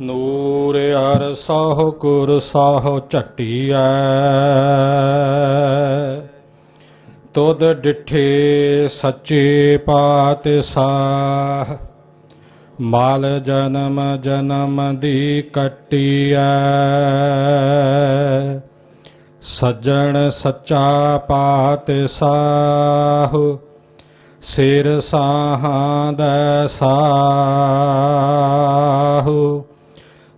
ਨੂਰ ਹਰ ਸਹੁ ਗੁਰ ਸਾਹ ਝਟੀਐ। ਤੁਧ ਡਿਠੇ ਸੱਚੇ ਪਾਤ ਸਾਹ ਮਾਲ ਜਨਮ ਜਨਮ ਦੀ ਕੱਟੀਐ। ਸੱਜਣ ਸੱਚਾ ਪਾਤ ਪਾਤਸ਼ਾਹ, ਸਿਰ ਸਾਹਾਂ ਦਾ ਸਾਹੁ।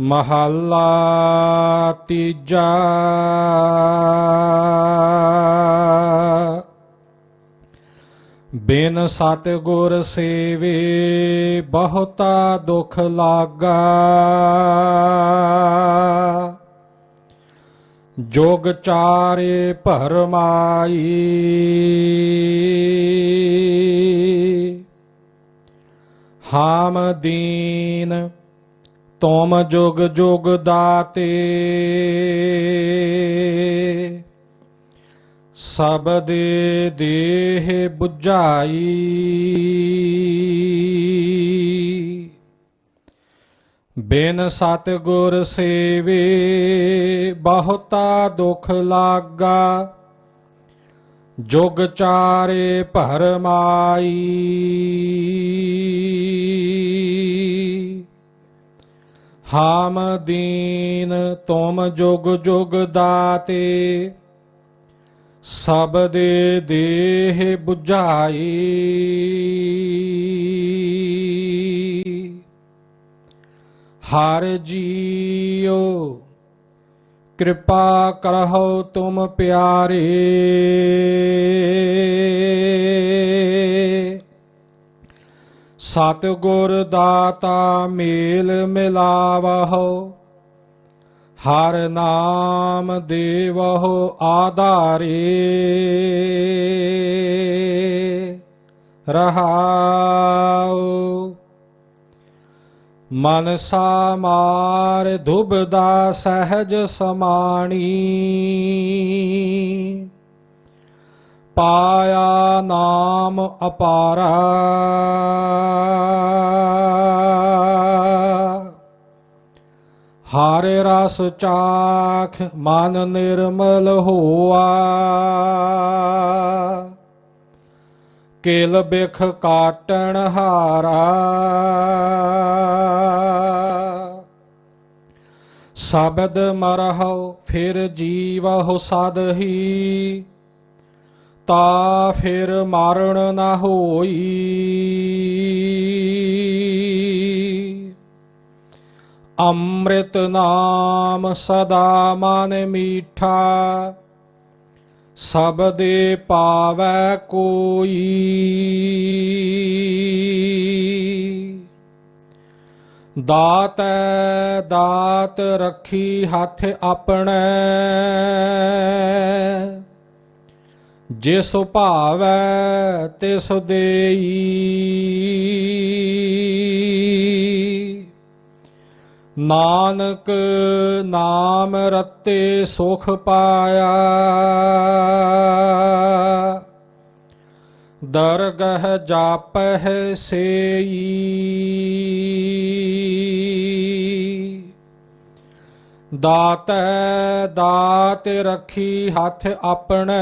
ਮਹੱਲਾ ਤੀਜਾ। ਬਿਨ ਸਤਿਗੁਰ ਸੇਵੇ ਬਹੁਤਾ ਦੁਖ ਲਾਗਾ। ਜੋਗ ਚਾਰੇ ਭਰਮਾਈ। ਹਾਮ ਦੀਨ ਤੁਮ ਜੁਗ ਜੁਗ ਦਾਤੇ। ਸਬਦ ਦੇਹ 부ਝਾਈ ਬਿਨ ਸਤਿਗੁਰ ਸੇਵੇ ਬਹੁਤਾ ਦੁਖ ਲਾਗਾ। ਜੁਗ ਚਾਰੇ ਭਰਮਾਈ। ਹਾਮ ਦੀਨ ਤੁਮ ਜੁਗ ਜੁਗ ਦਾਤੇ ਸਬਦ ਦੇਹ 부ਝਾਈ ਹਰ ਜੀਓ ਕਿਰਪਾ ਕਰਹੁ ਤੁਮ ਪਿਆਰੇ। ਸਤਿਗੁਰ ਦਾਤਾ ਮੇਲ ਮਿਲਾਵਹੁ ਹਰ ਨਾਮ ਦੇਵਹੁ ਆਧਾਰੇ। ਰਹਾਉ। ਮਨਸਾ ਮਾਰ ਦੁਬਦਾ ਸਹਿਜ ਸਮਾਣੀ। ਪਾਇਆ ਨਾਮ ਅਪਾਰਾ। ਹਾਰੇ ਰਸ ਚਾਖ ਮਨ ਨਿਰਮਲ ਹੋਆ। ਕਿਲ ਬਿਖ ਕਾਟਣ ਹਾਰਾ। ਸਬਦ ਮਰਹੁ ਫਿਰ ਜੀਵਹੁ ਸਦਹੀ ਤਾ ਫਿਰ ਮਾਰਣ ਨਾ ਹੋਈ। ਅੰਮ੍ਰਿਤ ਨਾਮ ਸਦਾ ਮਨ ਮੀਠਾ ਸਬਦੇ ਪਾਵੈ ਕੋਈ। ਦਾਤੈ ਦਾਤ ਰੱਖੀ ਹੱਥ ਆਪਣੇ। ਜਿਸ ਭਾਵੈ ਤਿਸ ਦੇਈ। ਨਾਨਕ ਨਾਮ ਰਤੇ ਸੁਖ ਪਾਇਆ। ਦਰਗਹ ਜਾਪਹਿ ਸੇਈ। ਦਾਤੈ ਦਾਤ ਰੱਖੀ ਹੱਥ ਆਪਣੇ।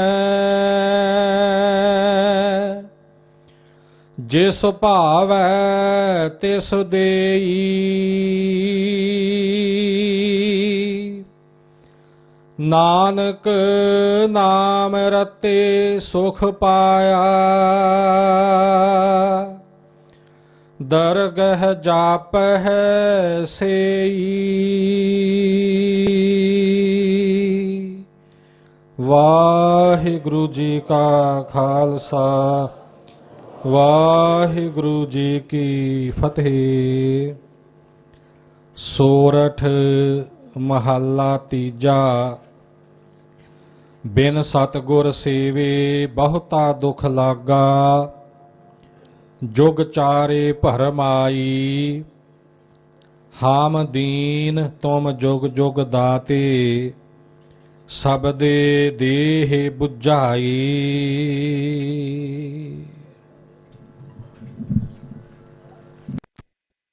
ਜਿਸ ਭਾਵੈ ਤਿਸ ਦੇਈ। ਨਾਨਕ ਨਾਮ ਰਤੇ ਸੁਖ ਪਾਇਆ। ਦਰਗਹ ਜਾਪ ਹੈ ਸੇਈ। ਵਾਹਿਗੁਰੂ ਜੀ ਕਾ ਖਾਲਸਾ, ਵਾਹਿਗੁਰੂ ਜੀ ਕੀ ਫਤਿਹ। ਸੋਰਠ ਮਹੱਲਾ ਤੀਜਾ, ਬਿਨ ਸਤਗੁਰ ਸੇਵੇ ਬਹੁਤਾ ਦੁਖ ਲਾਗਾ। ਜੁਗ ਚਾਰੇ ਭਰਮਾਈ ਹਾਮ ਦੀਨ ਤੁਮ ਜੁਗ ਜੁਗ ਦਾਤੇ ਸਬਦੇ ਦੇਹ 부ਝਾਈ